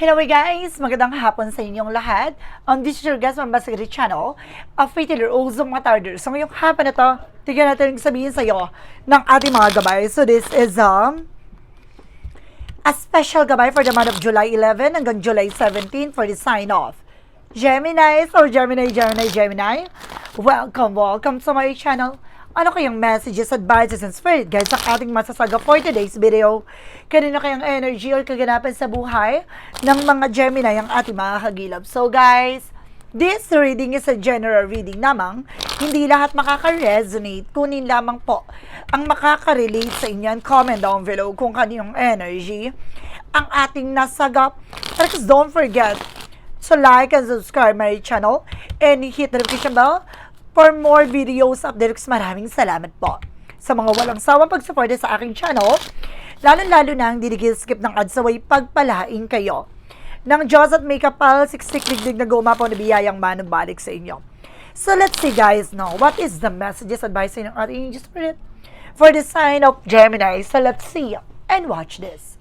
Hello guys! Magandang hapon sa inyong lahat. On this is your guest from Basagri Channel, a fatal also matarder. So ngayong hapon na to, tignan natin sabihin sa iyo ng ating mga gabay. So this is um, a special gabay for the month of July 11 hanggang July 17 for the sign off. Gemini, so Gemini, Gemini, Gemini, welcome, welcome to my channel. Ano kayang messages, advices, and spirit guys sa ating masasaga for today's video? Kanino kayang energy or kaganapan sa buhay ng mga Gemini ang ating mga kagilap? So guys, this reading is a general reading namang hindi lahat makaka-resonate, kunin lamang po ang makaka-relate sa inyo and comment down below kung kanyang energy ang ating nasagap. Please don't forget to like and subscribe my channel and hit the notification bell for more videos updates. Maraming salamat po sa mga walang sawang pagsuporta sa aking channel, lalo-lalo na ang didigil skip ng ads away pagpalain kayo ng Diyos at may kapal, siksik digdig na gumapaw na biyayang manubalik sa inyo. So let's see guys no, what is the messages advice ng ating angel spirit for the sign of Gemini. So let's see and watch this.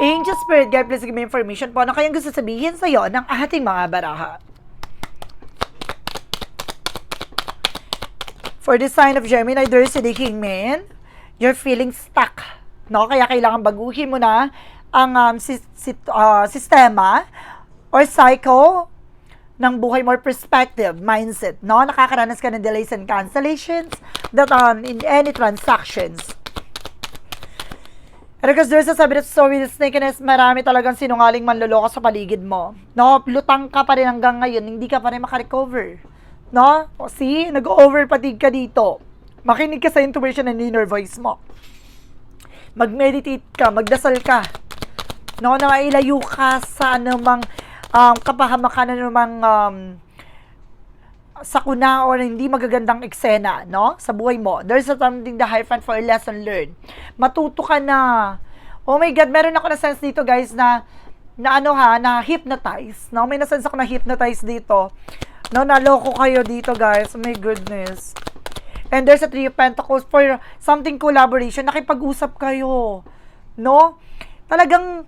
Angel Spirit Guide, please give me information po ano kayang gusto sabihin sa iyo ng ating mga baraha. For the sign of Gemini, there's a King Man. You're feeling stuck. No? Kaya kailangan baguhin mo na ang um, si, si, uh, sistema or cycle ng buhay more perspective, mindset. No? Nakakaranas ka ng delays and cancellations that um, in any transactions. And because there's a sabi that story with snakiness, marami talagang sinungaling manloloko sa paligid mo. No? Lutang ka pa rin hanggang ngayon, hindi ka pa rin makarecover. No? O see, nag-over fatigue ka dito. Makinig ka sa intuition and inner voice mo. Mag-meditate ka, magdasal ka. No, na mailayo ka sa anumang um, kapahamakan, anumang um, sakuna or hindi magagandang eksena, no? Sa buhay mo. There's a something the hyphen for a lesson learned. Matuto ka na. Oh my God, meron ako na sense dito, guys, na na ano ha, na hypnotize. No? May na-sense ako na hypnotize dito. No, naloko kayo dito, guys. Oh my goodness. And there's a Three of Pentacles for something collaboration. Nakipag-usap kayo. No? Talagang,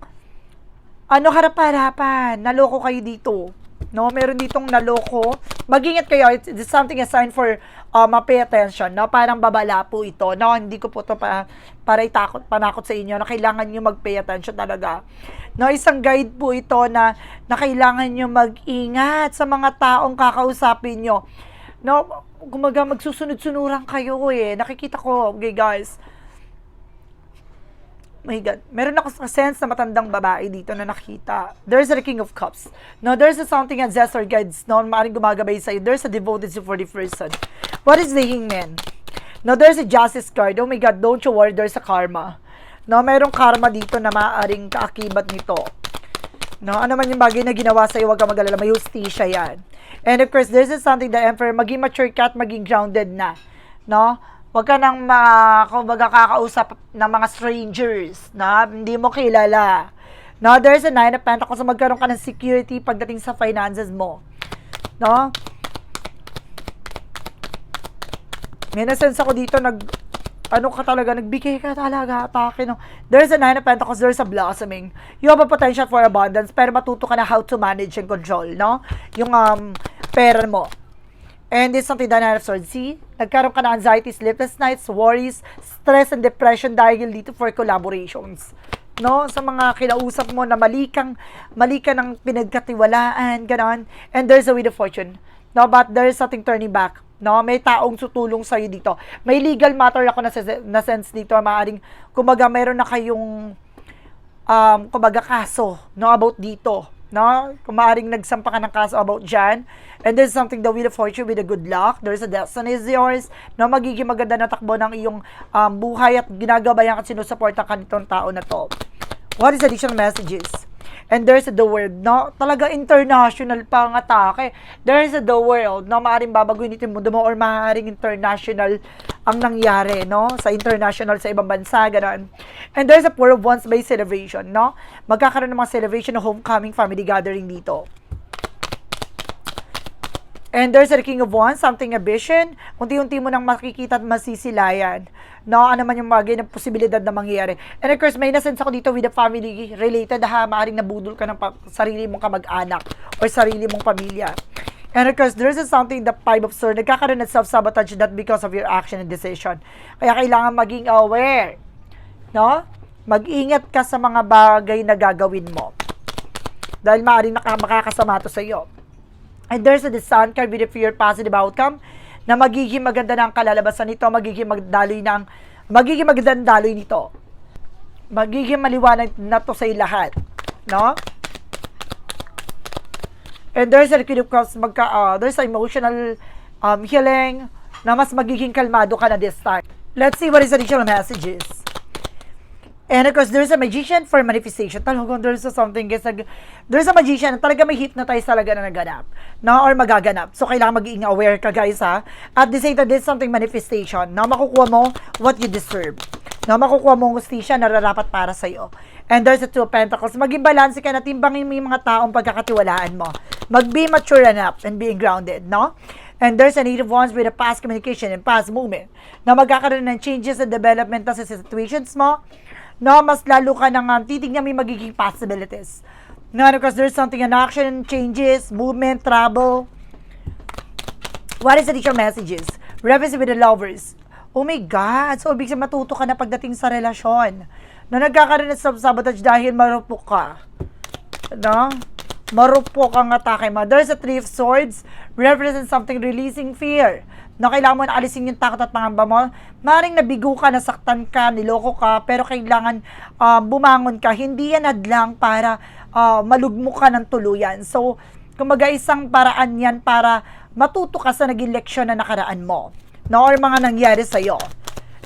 ano, harap-harapan. Naloko kayo dito. No, meron ditong naloko. Mag-ingat kayo. It's, it's something a sign for um, pay attention. No, parang babala po ito. No, hindi ko po to pa, para itakot, panakot sa inyo na kailangan nyo mag-pay attention talaga. No, isang guide po ito na, na kailangan nyo mag-ingat sa mga taong kakausapin nyo. No, kumaga magsusunod-sunuran kayo eh. Nakikita ko, okay guys God, meron ako sa sense na matandang babae dito na nakita. There's a King of Cups. No, there's a something as Zestor guides, no, maaaring gumagabay sa'yo. There's a devoted for the person. What is the Hangman? No, there's a Justice card. Oh my God, don't you worry, there's a karma. No, merong karma dito na maaaring kaakibat nito. No, ano man yung bagay na ginawa sa'yo, huwag ka mag-alala, may justisya yan. And of course, there's something the Emperor, maging mature ka at maging grounded na. No? Huwag ka nang ma, kumbaga kakausap ng mga strangers na hindi mo kilala. No, there's a nine of pentacles na magkaroon ka ng security pagdating sa finances mo. No? May nasense ako dito, nag, ano ka talaga, nagbigay ka talaga, atake, no? There's a nine of pentacles, there's a blossoming. You have a potential for abundance, pero matuto ka na how to manage and control, no? Yung um, pera mo. And it's something that of swords. See? Nagkaroon ka ng anxiety, sleepless nights, worries, stress, and depression dahil dito for collaborations. No? Sa mga kinausap mo na mali kang, mali ka ng pinagkatiwalaan, ganon. And there's a wheel of fortune. No? But there's something turning back. No? May taong tutulong sa'yo dito. May legal matter ako na, na sense dito. Maaring, kumbaga, meron na kayong, um, kumbaga, kaso, no? About dito no? Kung maaaring nagsampa ka ng kaso about dyan, and there's something the wheel of fortune with a good luck, there's a destiny is yours, no? Magiging maganda na takbo ng iyong um, buhay at ginagabayan at sinusuporta ka nitong tao na to. What is additional messages? And there's the world, no? Talaga international pa ang atake. There's the world, no? Maaring babaguhin ito yung mundo mo or maaaring international ang nangyari, no? Sa international, sa ibang bansa, gano'n. And there's a four of wands by celebration, no? Magkakaroon ng mga celebration ng homecoming family gathering dito. And there's a King of Wands, something a vision. Unti-unti mo nang makikita at masisilayan. No, ano man yung bagay na posibilidad na mangyayari. And of course, may nasense ako dito with the family related ha, maaaring nabudol ka ng sarili mong kamag-anak or sarili mong pamilya. And of course, there's a something the five of swords, nagkakaroon ng self-sabotage that because of your action and decision. Kaya kailangan maging aware. No? Mag-ingat ka sa mga bagay na gagawin mo. Dahil maaaring makakasama to sa iyo. And there's a sun card with a fear positive outcome na magiging maganda ng kalalabasan nito, magiging magdaloy ng, magiging magandang daloy nito. Magiging maliwanag na to sa lahat. No? And there's a Queen of Cups, magka, uh, there's emotional um, healing na mas magiging kalmado ka na this time. Let's see what is additional messages. And of course, there's a magician for manifestation. Talagang there's a something, guys, there's a magician na talaga may hypnotize talaga na naganap. No? Or magaganap. So, kailangan maging aware ka, guys, ha? At same time, there's something manifestation na makukuha mo what you deserve. Na makukuha mo ang justisya na rarapat para sa'yo. And there's a two of pentacles. Maging balanse ka na timbangin mo yung mga taong pagkakatiwalaan mo. Mag-be mature enough and being grounded, no? And there's a need of ones with a past communication and past movement na magkakaroon ng changes and development sa situations mo no, mas lalo ka nang um, titignan may magiging possibilities. No, because there's something in action, changes, movement, trouble. What is the additional messages? Reference with the lovers. Oh my God! So, ibig sabihin matuto ka na pagdating sa relasyon. Na nagkakaroon ng sabotage dahil marupok ka. No? Marupok ang atake mo. There's a three of swords. Represents something releasing fear. Na kailangan mo na alisin yung takot at pangamba mo. Maring nabigo ka, nasaktan ka, niloko ka, pero kailangan ah, bumangon ka. Hindi yan hadlang para ah, malugmo ka ng tuluyan. So, kumaga isang paraan yan para matuto ka sa naging leksyon na nakaraan mo. No? Or mga nangyari sa'yo.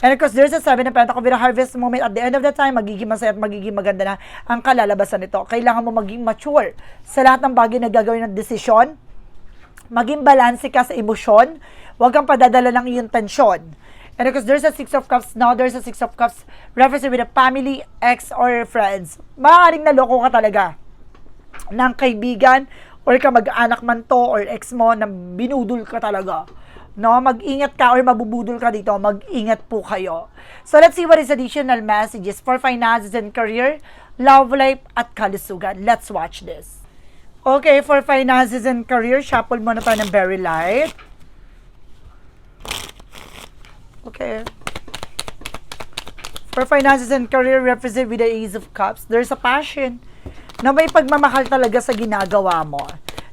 And of course, there's a seven of pentacles with a harvest moment. At the end of the time, magiging masaya at magiging maganda na ang kalalabasan nito. Kailangan mo maging mature sa lahat ng bagay na gagawin ng desisyon. Maging balanse ka sa emosyon. Huwag kang padadala ng iyong tensyon. And of course, there's a six of cups. Now, there's a six of cups referencing with a family, ex, or friends. Maaaring naloko ka talaga ng kaibigan or kamag-anak man to or ex mo na binudol ka talaga. No, mag-ingat ka or mabubudol ka dito, mag-ingat po kayo. So let's see what is additional messages for finances and career, love life at kalusugan. Let's watch this. Okay, for finances and career, shuffle muna tayo ng very light. Okay. For finances and career, represent with the Ace of Cups. There's a passion na may pagmamahal talaga sa ginagawa mo.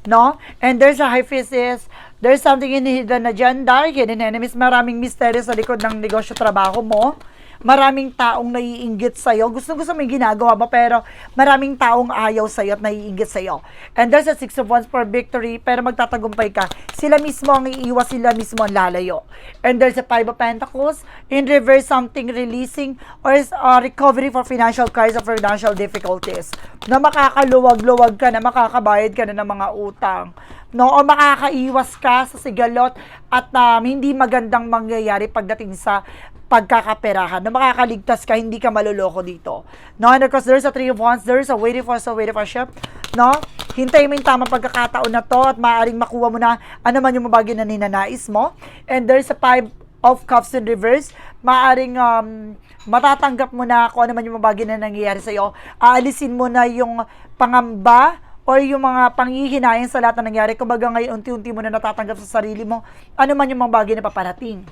No? And there's a high thesis, there's something in hidden agenda, hidden enemies, maraming mystery sa likod ng negosyo trabaho mo. Maraming taong naiinggit sa'yo. Gusto gusto yung ginagawa mo, pero maraming taong ayaw sa'yo at naiinggit sa'yo. And there's a six of wands for victory, pero magtatagumpay ka. Sila mismo ang iiwas, sila mismo ang lalayo. And there's a five of pentacles, in reverse something releasing or uh, recovery for financial crisis or financial difficulties. Na makakaluwag-luwag ka na, makakabayad ka na ng mga utang. No, o makakaiwas ka sa sigalot at um, hindi magandang mangyayari pagdating sa pagkakaperahan na makakaligtas ka, hindi ka maluloko dito. No, and of course, there's a three of wands, there's a waiting for, so waiting for ship. No, hintay mo yung tamang pagkakataon na to at maaaring makuha mo na ano man yung bagay na ninanais mo. And there's a five of cups in reverse, maaring um, matatanggap mo na kung ano man yung mga bagay na nangyayari sa'yo. Aalisin mo na yung pangamba or yung mga panghihinayan sa lahat na nangyari. Kumbaga ngayon, unti-unti mo na natatanggap sa sarili mo, ano man yung mga bagay na paparating.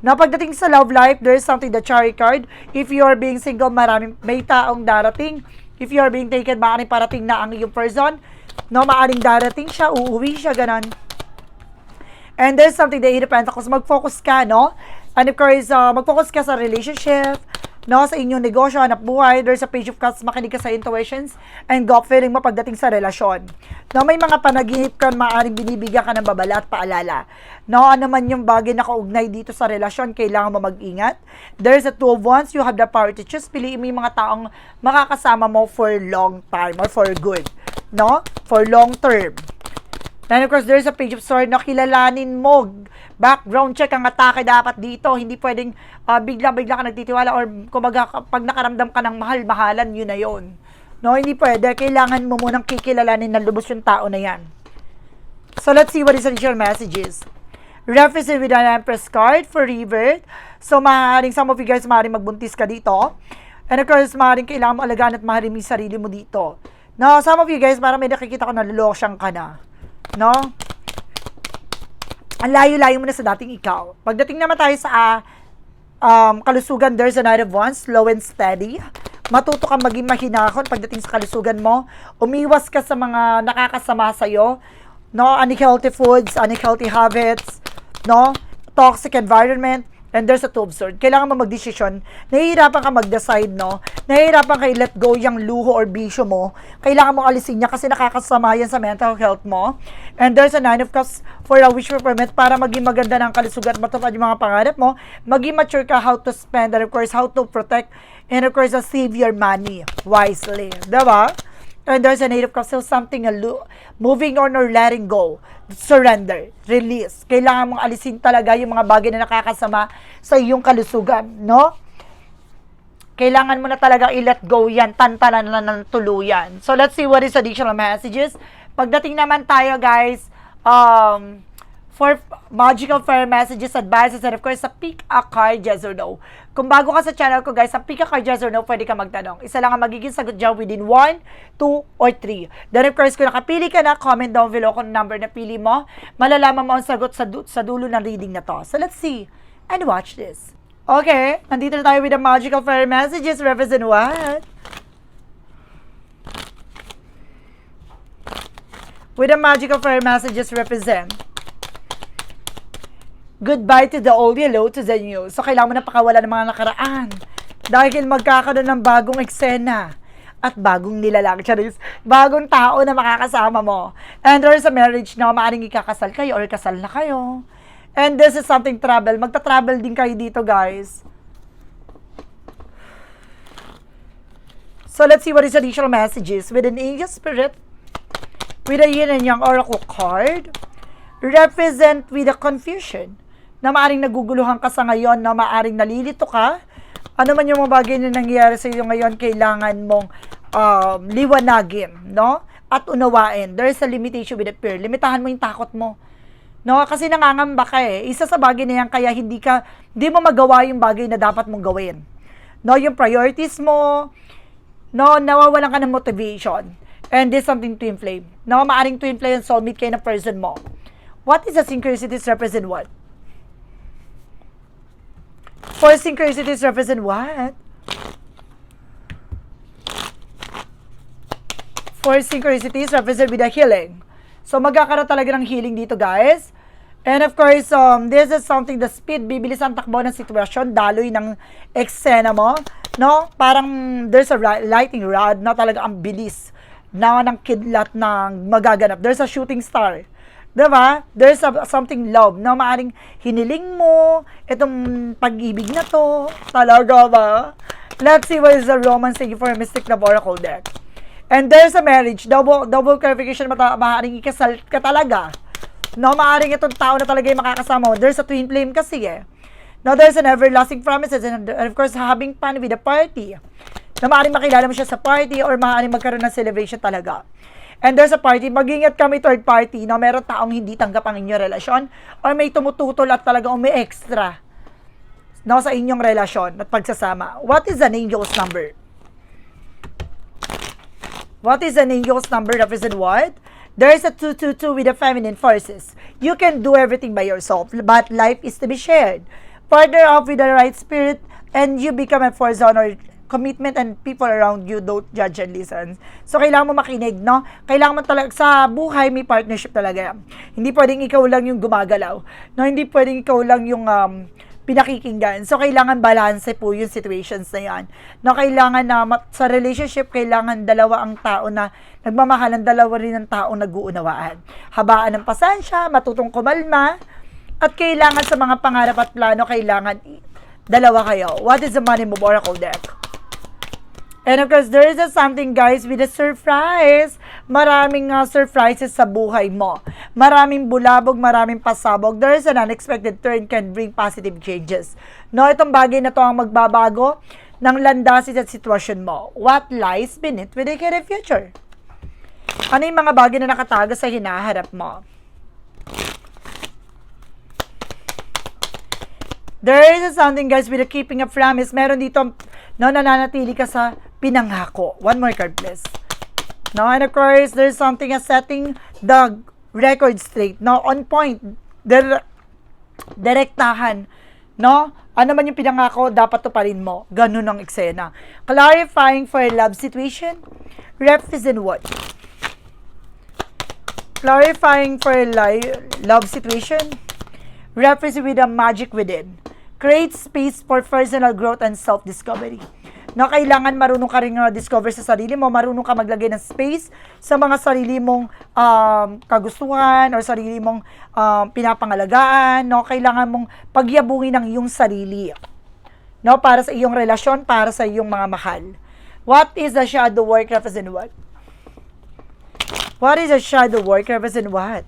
Na pagdating sa love life, there's something the cherry card. If you are being single, maraming, may taong darating. If you are being taken, maaaring parating na ang iyong person. No, maaaring darating siya, uuwi siya, ganon. And there's something the Eight of Pentacles, mag-focus ka, no? And of course, uh, mag-focus ka sa relationship, no? Sa inyong negosyo, hanap buhay. There's a page of cups, makinig ka sa intuitions and gut feeling mo pagdating sa relasyon. No, may mga panaginip ka, maaaring binibigyan ka ng babala at paalala. No, ano man yung bagay na kaugnay dito sa relasyon, kailangan mo mag-ingat. There's a two of wands, you have the power to choose. Piliin mo yung mga taong makakasama mo for long time or for good. No? For long term. And of course, there's a page of sword na kilalanin mo. Background check ang atake dapat dito. Hindi pwedeng ah, bigla-bigla ka nagtitiwala or kumbaga pag nakaramdam ka ng mahal-mahalan, yun na yun. No, hindi pwede. Kailangan mo munang kikilalanin na lubos yung tao na yan. So let's see what is additional messages. Represent with an Empress card for revert. So maaaring some of you guys maaaring magbuntis ka dito. And of course, maaaring kailangan mo alagaan at maaaring yung sarili mo dito. No, some of you guys, parang may nakikita ko na lulosyang ka na. No? Ang layo-layo mo na sa dating ikaw. Pagdating naman tayo sa ah, um, kalusugan, there's a night of wands, slow and steady. Matuto kang maging mahinahon pagdating sa kalusugan mo. Umiwas ka sa mga nakakasama sa'yo. No, unhealthy foods, unhealthy habits, no, toxic environment, and there's a two of swords. Kailangan mo magdesisyon. Nahihirapan ka mag-decide, no? Nahihirapan ka i-let go yung luho or bisyo mo. Kailangan mo alisin niya kasi nakakasama yan sa mental health mo. And there's a nine of cups for a wish permit para maging maganda ng kalusugan at matupad yung mga pangarap mo. Maging mature ka how to spend and of course how to protect and of course save your money wisely. Diba? And there's of cups, so something, a lo- moving on or letting go, surrender, release. Kailangan mong alisin talaga yung mga bagay na nakakasama sa iyong kalusugan, no? Kailangan mo na talaga i-let go yan, tantanan na ng tuluyan. So, let's see what is additional messages. Pagdating naman tayo, guys, um, for magical fair messages, advices, and of course, sa pick a card, yes or no. Kung bago ka sa channel ko, guys, sa pick a card, yes or no, pwede ka magtanong. Isa lang ang magiging sagot dyan within 1, 2, or 3. Then, of course, kung nakapili ka na, comment down below kung number na pili mo. Malalaman mo ang sagot sa, du- sa dulo ng reading na to. So, let's see and watch this. Okay, nandito na tayo with the magical fair messages. Represent what? With the magical fair messages represent goodbye to the old, hello to the new. So, kailangan mo na pakawala ng mga nakaraan. Dahil magkakaroon ng bagong eksena at bagong nilalang. Charis, bagong tao na makakasama mo. And there is a marriage na maaaring ikakasal kayo or kasal na kayo. And this is something travel. Magta-travel din kayo dito, guys. So, let's see what is additional messages with an angel spirit, with a yin and yang oracle card, represent with a confusion, na maaring naguguluhan ka sa ngayon, na maaring nalilito ka, ano man yung mga bagay na nangyayari sa iyo ngayon, kailangan mong um, liwanagin, no? At unawain. There is a limitation with the fear. Limitahan mo yung takot mo. No, kasi nangangamba ka eh. Isa sa bagay na yan, kaya hindi ka, hindi mo magawa yung bagay na dapat mong gawin. No, yung priorities mo, no, nawawalan ka ng motivation. And this something to inflame. No, maaring to inflame yung soulmate kayo na person mo. What is the synchronicities represent what? For synchronicities represent what? For synchronicities represent with a healing. So magkakaroon talaga ng healing dito, guys. And of course, um, this is something, the speed, bibilis ang takbo ng sitwasyon, daloy ng eksena mo, no? Parang there's a lightning rod, na talaga ang bilis na ng kidlat ng magaganap. There's a shooting star. Diba? There's a, something love na maaring hiniling mo, itong pag-ibig na to. Talaga ba? Let's see what is the romance you for a Mystic Love Oracle deck. And there's a marriage, double double clarification, mata, maaaring ikasal ka talaga. No, maaaring itong tao na talaga yung makakasama mo. There's a twin flame kasi eh. Now, there's an everlasting promises and, and of course, having fun with the party. Na maaaring makilala mo siya sa party or maaaring magkaroon ng celebration talaga. And there's a party, mag-ingat kami third party na meron taong hindi tanggap ang inyong relasyon or may tumututol at talagang may extra no, sa inyong relasyon at pagsasama. What is an angel's number? What is an angel's number represent what? There is a 222 with the feminine forces. You can do everything by yourself, but life is to be shared. Partner up with the right spirit, and you become a force honor commitment and people around you don't judge and listen. So, kailangan mo makinig, no? Kailangan mo talaga, sa buhay may partnership talaga. Hindi pwedeng ikaw lang yung gumagalaw. No, hindi pwedeng ikaw lang yung um, pinakikinggan. So, kailangan balance po yung situations na yan. No, kailangan na sa relationship, kailangan dalawa ang tao na nagmamahalan, dalawa rin ang tao nag-uunawaan. Habaan ng pasensya, matutong kumalma, at kailangan sa mga pangarap at plano, kailangan dalawa kayo. What is the money move oracle deck? And of course, there is a something guys with a surprise. Maraming uh, surprises sa buhay mo. Maraming bulabog, maraming pasabog. There is an unexpected turn can bring positive changes. No, itong bagay na to ang magbabago ng landasin at sitwasyon mo. What lies beneath with a future? Ano yung mga bagay na nakatago sa hinaharap mo? There is something guys with a keeping a promise. Meron dito, no, nananatili ka sa pinangako. One more card please. No, and of course, there's something as setting the record straight. No, on point. Dire- direktahan. No? Ano man yung pinangako, dapat tuparin mo. Ganun ang eksena. Clarifying for a love situation. Represent what? Clarifying for a love situation. Represent with a magic within. Create space for personal growth and self-discovery. No, kailangan marunong ka rin uh, discover sa sarili mo, marunong ka maglagay ng space sa mga sarili mong um, kagustuhan or sarili mong um, pinapangalagaan, no? Kailangan mong pagyabungin ang iyong sarili. No, para sa iyong relasyon, para sa iyong mga mahal. What is the shadow work represent what? What is a shadow work represent what?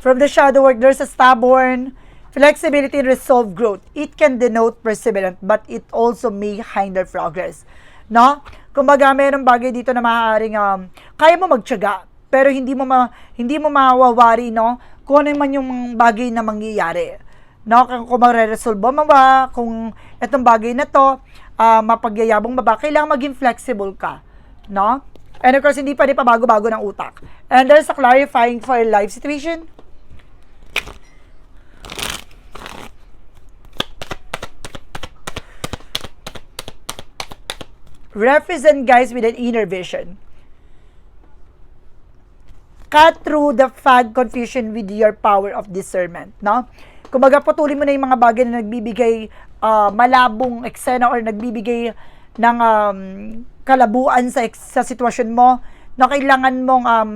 From the shadow work, there's a stubborn, flexibility, resolve growth. It can denote perseverance, but it also may hinder progress. No? Kumbaga, mayroong bagay dito na maaaring um, kaya mo magtiyaga, pero hindi mo ma, hindi mo mawawari, no? Kung ano man yung bagay na mangyayari. No? Kung, magre-resolve mo ba, kung itong bagay na to, ah, mapagyayabong ba ba, kailangan maging flexible ka. No? And of course, hindi pa rin pabago-bago ng utak. And there's a clarifying for a life situation. Represent guys with an inner vision. Cut through the fag confusion with your power of discernment, no? Kumbaga, putulin mo na yung mga bagay na nagbibigay ah, malabong eksena or nagbibigay ng um, kalabuan sa, sa sitwasyon mo na kailangan mong um,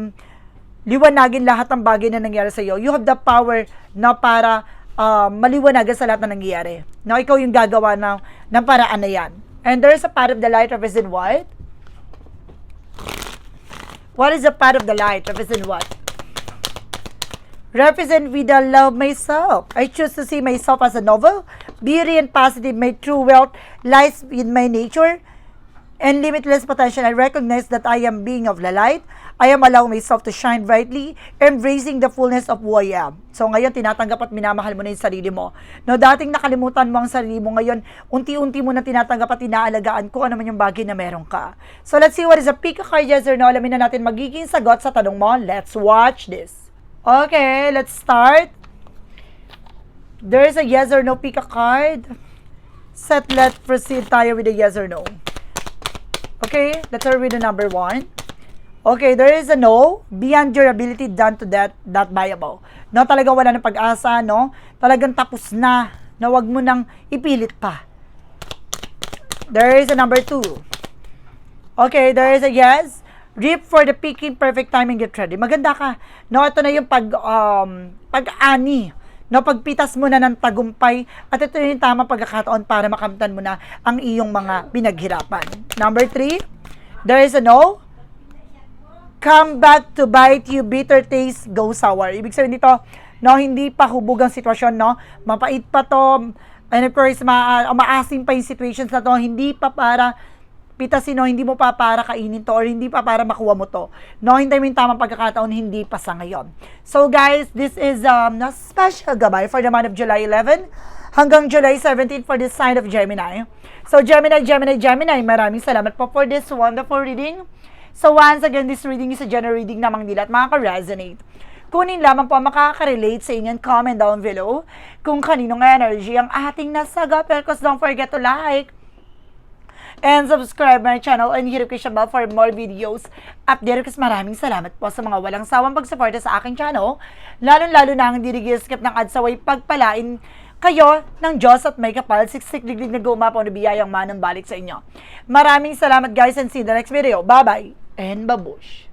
liwanagin lahat ng bagay na nangyari sa iyo. You have the power na para uh, maliwanagan sa lahat na nangyayari. Na ikaw yung gagawa ng, ng paraan na yan. And there's a part of the light represent what? What is a part of the light represent what? Represent with the love myself. I choose to see myself as a novel. Beauty and positive, my true wealth lies in my nature and limitless potential. I recognize that I am being of the light. I am allowing myself to shine brightly, embracing the fullness of who I am. So ngayon, tinatanggap at minamahal mo na yung sarili mo. No, dating nakalimutan mo ang sarili mo, ngayon, unti-unti mo na tinatanggap at inaalagaan kung ano man yung bagay na meron ka. So let's see what is a a card, yes or no. Alamin na natin magiging sagot sa tanong mo. Let's watch this. Okay, let's start. There is a yes or no pick a card. Set, let's proceed tayo with the yes or no. Okay, let's with the number one. Okay, there is a no. Beyond your ability, done to that, that viable. No, talaga wala na pag-asa, no? Talagang tapos na. Na wag mo nang ipilit pa. There is a number two. Okay, there is a yes. Reap for the picking perfect timing get ready. Maganda ka. No, ito na yung pag um, pag-ani. No, pagpitas mo na ng tagumpay at ito yung tama pagkakataon para makamtan mo na ang iyong mga pinaghirapan. Number three, there is a no. Come back to bite you, bitter taste, go sour. Ibig sabihin dito, no, hindi pa hubog ang sitwasyon, no? Mapait pa to, and of course, ma maasim pa yung situations na to, hindi pa para pitasin, no, hindi mo pa para kainin to, or hindi pa para makuha mo to. No, hindi mo yung tamang pagkakataon, hindi pa sa ngayon. So guys, this is um, a special gabay for the month of July 11 hanggang July 17 for this sign of Gemini. So Gemini, Gemini, Gemini, maraming salamat po for this wonderful reading. So once again, this reading is a general reading namang nila at makaka-resonate. Kunin lamang po makaka-relate sa inyo and comment down below kung kaninong energy ang ating nasagot. Pero cause don't forget to like and subscribe my channel and hit notification bell for more videos. Update kasi maraming salamat po sa mga walang sawang pagsuporta sa aking channel. Lalo-lalo na ang hindi skip ng ads away pagpalain kayo ng Diyos at may kapal, siksik digdig na gumapaw na biyayang manang balik sa inyo. Maraming salamat guys and see the next video. Bye-bye and babush!